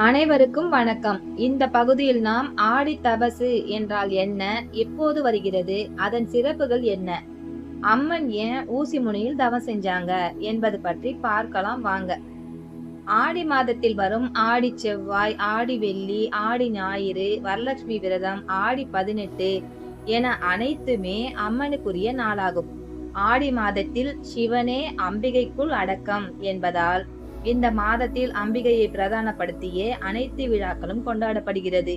அனைவருக்கும் வணக்கம். இந்த பகுதியில் நாம் ஆடி தபசு என்றால் என்ன? எப்போது வருகிறது? அதன் சிறப்புகள் என்ன? அம்மன் ஏன் ஊசி முனையில் தவம் செஞ்சாங்க? என்பது பற்றி பார்க்கலாம் வாங்க. ஆடி மாதத்தில் வரும் ஆடி செவ்வாய் ஆடி வெள்ளி ஆடி ஞாயிறு வரலட்சுமி விரதம் ஆடி பதினெட்டு என அனைத்துமே அம்மனுக்குரிய நாளாகும். ஆடி மாதத்தில் சிவனே அம்பிகைக்குள் அடக்கம் என்பதால் இந்த மாதத்தில் அம்பிகையை பிரதானப்படுத்தியே அனைத்து விழாக்களும் கொண்டாடப்படுகிறது.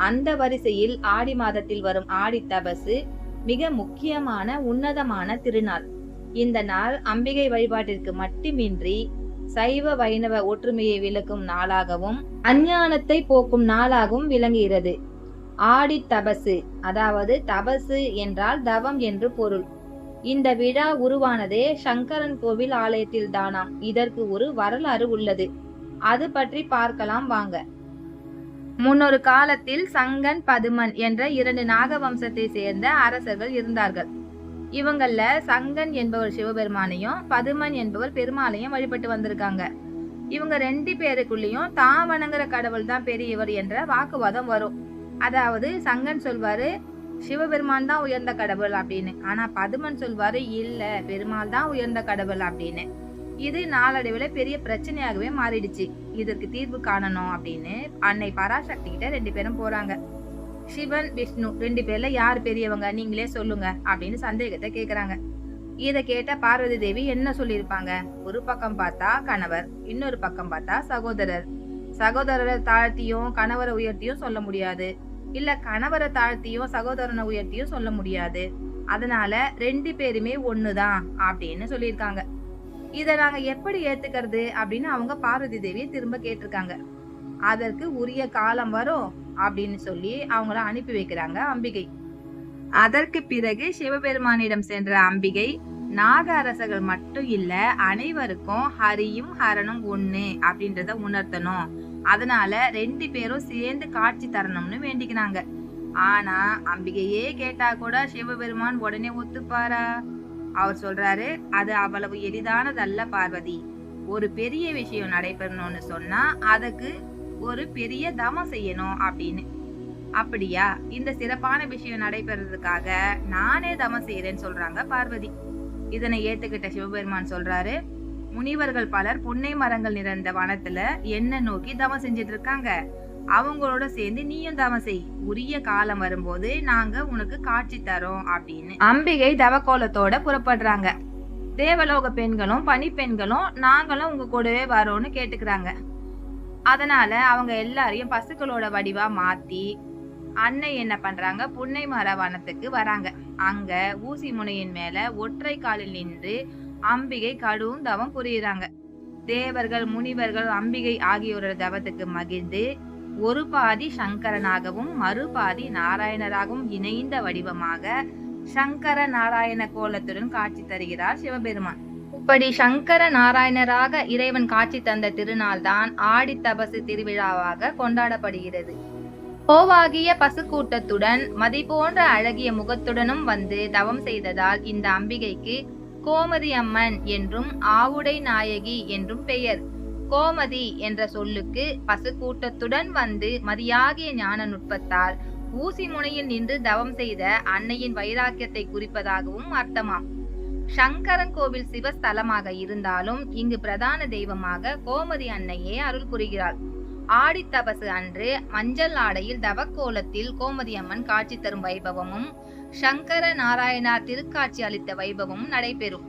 அந்த வரிசையில் ஆடி மாதத்தில் வரும் ஆடி தபசு மிக முக்கியமான உன்னதமான திருநாள். இந்த நாள் அம்பிகை வழிபாட்டிற்கு மட்டுமின்றி சைவ வைணவ ஒற்றுமையை விளக்கும் நாளாகவும் அஞ்ஞானத்தை போக்கும் நாளாகவும் விளங்குகிறது. ஆடி தபசு அதாவது தபசு என்றால் தவம் என்று பொருள். இந்த விழா உருவானதே சங்கரன் கோவில் ஆலயத்தில் தானாம் இதற்கு ஒரு வரலாறு உள்ளது. அது பற்றி பார்க்கலாம் வாங்க. முன்னொரு காலத்தில் சங்கன் பதுமன் என்ற இரண்டு நாக வம்சத்தை சேர்ந்த அரசர்கள் இருந்தார்கள். இவங்கள சங்கன் என்பவர் சிவபெருமானையும் பதுமன் என்பவர் பெருமாளையும் வழிபட்டு வந்திருக்காங்க. இவங்க ரெண்டு பேருக்குள்ளேயும் தான் வணங்குற கடவுள் தான் பெரியவர் என்ற வாக்குவாதம் வரும். அதாவது சங்கன் சொல்வாரு சிவபெருமான் தான் உயர்ந்த கடவுள் அப்படின்னு. ஆனா பதுமன் சொல்வாரு இல்ல பெருமாள் தான் உயர்ந்த கடவுள் அப்படின்னு. இது நாளடைவில் பெரிய பிரச்சனையாகவே மாறிடுச்சு. இதற்கு தீர்வு காணணும் அப்படின்னு அன்னை பராசக்தி கிட்ட ரெண்டு பேரும் போறாங்க. சிவன் விஷ்ணு ரெண்டு பேர்ல யார் பெரியவங்க? நீங்களே சொல்லுங்க அப்படின்னு சந்தேகத்தை கேக்குறாங்க. இத கேட்ட பார்வதி தேவி என்ன சொல்லியிருப்பாங்க? ஒரு பக்கம் பார்த்தா கணவர் இன்னொரு பக்கம் பார்த்தா சகோதரர். சகோதரரை தாழ்த்தியும் கணவரை உயர்த்தியும் சொல்ல முடியாது. இல்ல கணவரை தாழ்த்தியும் சகோதரனை உயர்த்தியும் சொல்ல முடியாது. அதனால ரெண்டு பேருமே ஒண்ணுதான் அப்படின்னு சொல்லியிருக்காங்க. இத நாங்க எப்படி ஏத்துக்கிறது அப்படின்னு அவங்க பார்வதி தேவியை திரும்ப கேட்டிருக்காங்க. அதற்கு உரிய காலம் வரும் அப்படின்னு சொல்லி அவங்கள அனுப்பி வைக்கிறாங்க அம்பிகை. அதற்கு பிறகு சிவபெருமானிடம் சென்ற அம்பிகை நாக அரசர்கள் மட்டும் இல்ல அனைவருக்கும் ஹரியும் ஹரனும் ஒண்ணு அப்படின்றத உணர்த்தணும். அதனால ரெண்டு பேரும் சேர்ந்து காட்சி தரணும்னு வேண்டிக்கினாங்க. ஆனா அம்பிகையே கேட்டா கூட சிவபெருமான் உடனே ஒத்துப்பாரா? அவர் சொல்றாரு அது அவ்வளவு எளிதானதல்ல பார்வதி. ஒரு பெரிய விஷயம் நடைபெறணும்னு சொன்னா அதுக்கு ஒரு பெரிய தமம் செய்யணும் அப்படின்னு. அப்படியா? இந்த சிறப்பான விஷயம் நடைபெறதுக்காக நானே தமம் செய்யறேன்னு சொல்றாங்க பார்வதி. இதனை ஏத்துக்கிட்ட சிவபெருமான் சொல்றாரு முனிவர்கள் பலர் புன்னை மரங்கள் நிறைந்த வனத்துல என்ன நோக்கி தவம் செஞ்சிட்டு இருக்காங்க அவங்களோட சேர்ந்து நீயும் தவம் செய். உரிய காலம் வரும்போது நாங்க உனக்கு காட்சி தரோம் அப்படின்னு அம்பிகை தவக்கோலத்தோட புறப்படுறாங்க. தேவலோக பெண்களும் பனிப்பெண்களும் நாங்களும் உங்க கூடவே வரோம்னு கேட்டுக்கிறாங்க. அதனால அவங்க எல்லாரையும் பசுக்களோட வடிவா மாத்தி அன்னை என்ன பண்றாங்க? புன்னை மர வனத்துக்கு வராங்க. அங்க ஊசி முனையின் மேல ஒற்றை காலில் நின்று அம்பிகை கடும் தவம் புரியுறாங்க. தேவர்கள் முனிவர்கள் அம்பிகை ஆகியோரோட தவத்துக்கு மகிழ்ந்து ஒரு பாதி சங்கரனாகவும் மறுபாதி நாராயணராகவும் இணைந்த வடிவமாக சங்கர நாராயண கோலத்துடன் காட்சி தருகிறார் சிவபெருமான். இப்படி சங்கர நாராயணராக இறைவன் காட்சி தந்த திருநாள் தான் ஆடி தபசு திருவிழாவாக கொண்டாடப்படுகிறது. கோவாகிய பசுக்கூட்டத்துடன் மதி போன்ற அழகிய முகத்துடனும் வந்து தவம் செய்ததால் இந்த அம்பிகைக்கு கோமதி அம்மன் என்றும் ஆவுடை நாயகி என்றும் பெயர். கோமதி என்ற சொல்லுக்கு பசுக்கூட்டத்துடன் வந்து மதியாகிய ஞான நுட்பத்தால் ஊசி முனையில் நின்று தவம் செய்த அன்னையின் வைராக்கியத்தை குறிப்பதாகவும் அர்த்தமாம். சங்கரன் கோவில் சிவஸ்தலமாக இருந்தாலும் இங்கு பிரதான தெய்வமாக கோமதி அன்னையே அருள் புரிகிறாள். ஆடித்தபசு அன்று மஞ்சள் ஆடையில் தவக்கோலத்தில் கோமதி அம்மன் காட்சி தரும் வைபவமும் சங்கர நாராயணார் திருக்காட்சி அளித்த வைபவம் நடைபெறும்.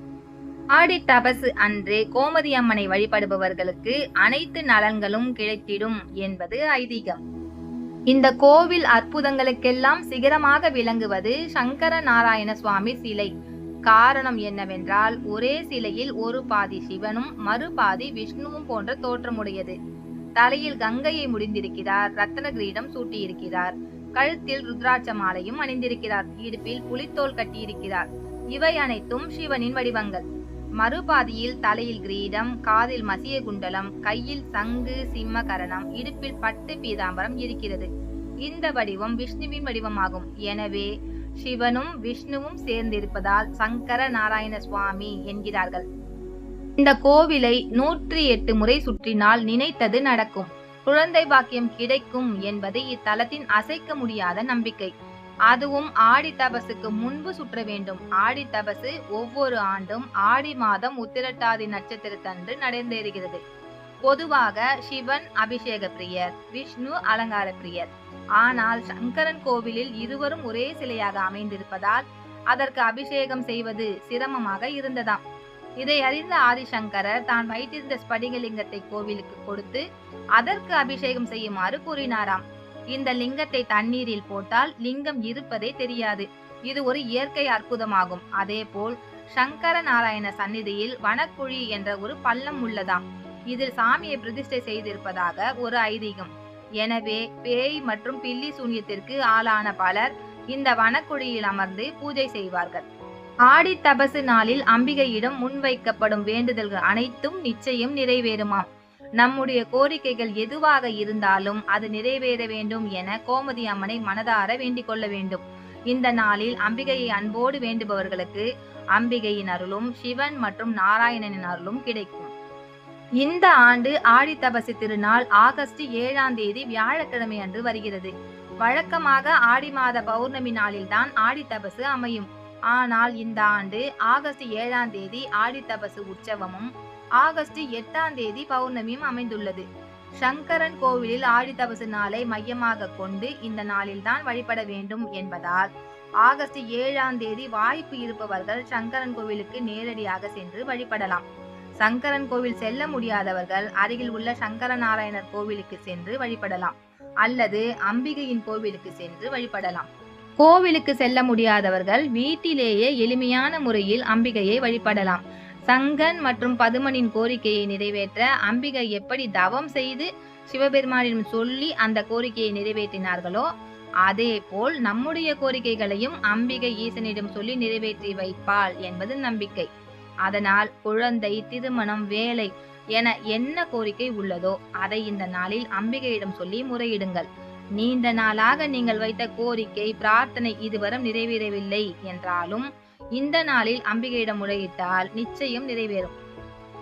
ஆடி தபசு அன்று கோமதி அம்மனை வழிபடுபவர்களுக்கு அனைத்து நலன்களும் கிடைத்திடும் என்பது ஐதீகம். இந்த கோவில் அற்புதங்களுக்கெல்லாம் சிகரமாக விளங்குவது சங்கர நாராயண சுவாமி சிலை. காரணம் என்னவென்றால் ஒரே சிலையில் ஒரு பாதி சிவனும் மறுபாதி விஷ்ணுவும் போன்ற தோற்றமுடையது. தலையில் கங்கையை முடிந்திருக்கிறார் ரத்தன கிரீடம் சூட்டியிருக்கிறார். கழுத்தில் ருத்ராட்ச மாலையும் அணிந்திருக்கிறார். இடுப்பில் புலித்தோல் கட்டியிருக்கிறார். இவை அனைத்தும் சிவனின் வடிவங்கள். மறுபாதியில் தலையில் கிரீடம் காதில் மசிய குண்டலம் கையில் சங்கு சிம்ம கரணம் இடுப்பில் பட்டு பீதாம்பரம் இருக்கிறது. இந்த வடிவம் விஷ்ணுவின் வடிவமாகும். எனவே சிவனும் விஷ்ணுவும் சேர்ந்திருப்பதால் சங்கர நாராயண சுவாமி என்கிறார்கள். இந்த கோவிலை நூற்றி எட்டு முறை சுற்றினால் நினைத்தது நடக்கும். குழந்தை பாக்கியம் கிடைக்கும் என்பது இத்தலத்தின் அசைக்க முடியாத நம்பிக்கை. அதுவும் ஆடி தபசுக்கு முன்பு சுற்ற வேண்டும். ஆடி தபசு ஒவ்வொரு ஆண்டும் ஆடி மாதம் உத்திரட்டாதி நட்சத்திரத்தன்று நடந்தேறுகிறது. பொதுவாக சிவன் அபிஷேக பிரியர் விஷ்ணு அலங்கார பிரியர். ஆனால் சங்கரன் கோவிலில் இருவரும் ஒரே சிலையாக அமைந்திருப்பதால் அதற்கு அபிஷேகம் செய்வது சிரமமாக இருந்ததாம். இதை அறிந்த ஆதிசங்கரர் தான் வைத்திருந்த ஸ்படிகலிங்கத்தை கோவிலுக்கு கொடுத்து அதற்கு அபிஷேகம் செய்யுமாறு கூறினாராம். இந்த லிங்கத்தை தண்ணீரில் போட்டால் லிங்கம் இருப்பதே தெரியாது. இது ஒரு இயற்கை அற்புதமாகும். அதேபோல் சங்கர நாராயண சந்நிதியில் வனக்குழி என்ற ஒரு பள்ளம் உள்ளதாம். இதில் சாமியை பிரதிஷ்டை செய்திருப்பதாக ஒரு ஐதீகம். எனவே பேய் மற்றும் பில்லி சூன்யத்திற்கு ஆளான பலர் இந்த வனக்குழியில் அமர்ந்து பூஜை செய்வார்கள். ஆடி தபசு நாளில் அம்பிகையிடம் முன்வைக்கப்படும் வேண்டுதல்கள் அனைத்தும் நிச்சயம் நிறைவேறுமாம். நம்முடைய கோரிக்கைகள் எதுவாக இருந்தாலும் அது நிறைவேற வேண்டும் என கோமதி அம்மனை மனதார வேண்டிக் கொள்ள வேண்டும். இந்த நாளில் அம்பிகையை அன்போடு வேண்டுபவர்களுக்கு அம்பிகையின் அருளும் சிவன் மற்றும் நாராயணனின் அருளும் கிடைக்கும். இந்த ஆண்டு ஆடி தபசு திருநாள் ஆகஸ்ட் ஏழாம் தேதி வியாழக்கிழமை அன்று வருகிறது. வழக்கமாக ஆடி மாத பௌர்ணமி நாளில்தான் ஆடி தபசு அமையும். ஆனால் இந்த ஆண்டு ஆகஸ்ட் ஏழாம் தேதி ஆடி தபசு உற்சவமும் ஆகஸ்ட் எட்டாம் தேதி பௌர்ணமியும் அமைந்துள்ளது. சங்கரன் கோவிலில் ஆடி தபசு நாளை மையமாக கொண்டு இந்த நாளில்தான் வழிபட வேண்டும் என்பதால் ஆகஸ்ட் ஏழாம் தேதி வாய்ப்பு இருப்பவர்கள் சங்கரன் கோவிலுக்கு நேரடியாக சென்று வழிபடலாம். சங்கரன் கோவில் செல்ல முடியாதவர்கள் அருகில் உள்ள சங்கர நாராயணர் கோவிலுக்கு சென்று வழிபடலாம். அல்லது அம்பிகையின் கோவிலுக்கு சென்று வழிபடலாம். கோவிலுக்கு செல்ல முடியாதவர்கள் வீட்டிலேயே எளிமையான முறையில் அம்பிகையை வழிபடலாம். சங்கன் மற்றும் பதுமனின் கோரிக்கையை நிறைவேற்ற அம்பிகை எப்படி தவம் செய்து சிவபெருமானிடம் சொல்லி அந்த கோரிக்கையை நிறைவேற்றினார்களோ அதே போல் நம்முடைய கோரிக்கைகளையும் அம்பிகை ஈசனிடம் சொல்லி நிறைவேற்றி வைப்பாள் என்பது நம்பிக்கை. அதனால் குழந்தை திருமணம் வேலை என என்ன கோரிக்கை உள்ளதோ அதை இந்த நாளில் அம்பிகையிடம் சொல்லி முறையிடுங்கள். நீண்ட நாளாக நீங்கள் வைத்த கோரிக்கை பிரார்த்தனை இதுவரை நிறைவேறவில்லை என்றாலும் இந்த நாளில் அம்பிகையிடம் முறையிட்டால் நிச்சயம் நிறைவேறும்.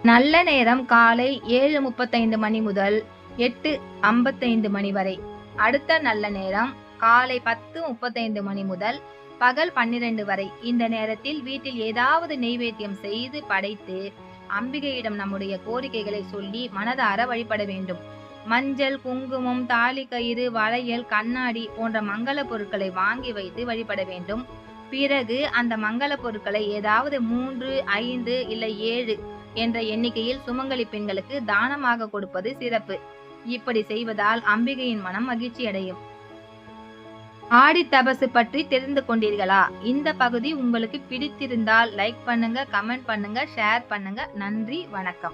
நல்ல நேரம் காலை ஏழு முப்பத்தைந்து மணி முதல் எட்டு ஐம்பத்தைந்து மணி வரை. அடுத்த நல்ல நேரம் காலை பத்து முப்பத்தைந்து மணி முதல் பகல் பன்னிரண்டு வரை. இந்த நேரத்தில் வீட்டில் ஏதாவது நெய்வேத்தியம் செய்து படைத்து அம்பிகையிடம் நம்முடைய கோரிக்கைகளை சொல்லி மனதார வழிபட வேண்டும். மஞ்சள் குங்குமம் தாலி கயிறு வளையல் கண்ணாடி போன்ற மங்கள பொருட்களை வாங்கி வைத்து வழிபட வேண்டும். பிறகு அந்த மங்கள பொருட்களை ஏதாவது மூன்று ஐந்து இல்லை ஏழு என்ற எண்ணிக்கையில் சுமங்கலி பெண்களுக்கு தானமாக கொடுப்பது சிறப்பு. இப்படி செய்வதால் அம்பிகையின் மனம் மகிழ்ச்சி அடையும். ஆடி தபசு பற்றி தெரிந்து கொண்டீர்களா? இந்த பகுதி உங்களுக்கு பிடித்திருந்தால் லைக் பண்ணுங்க கமெண்ட் பண்ணுங்க ஷேர் பண்ணுங்க. நன்றி வணக்கம்.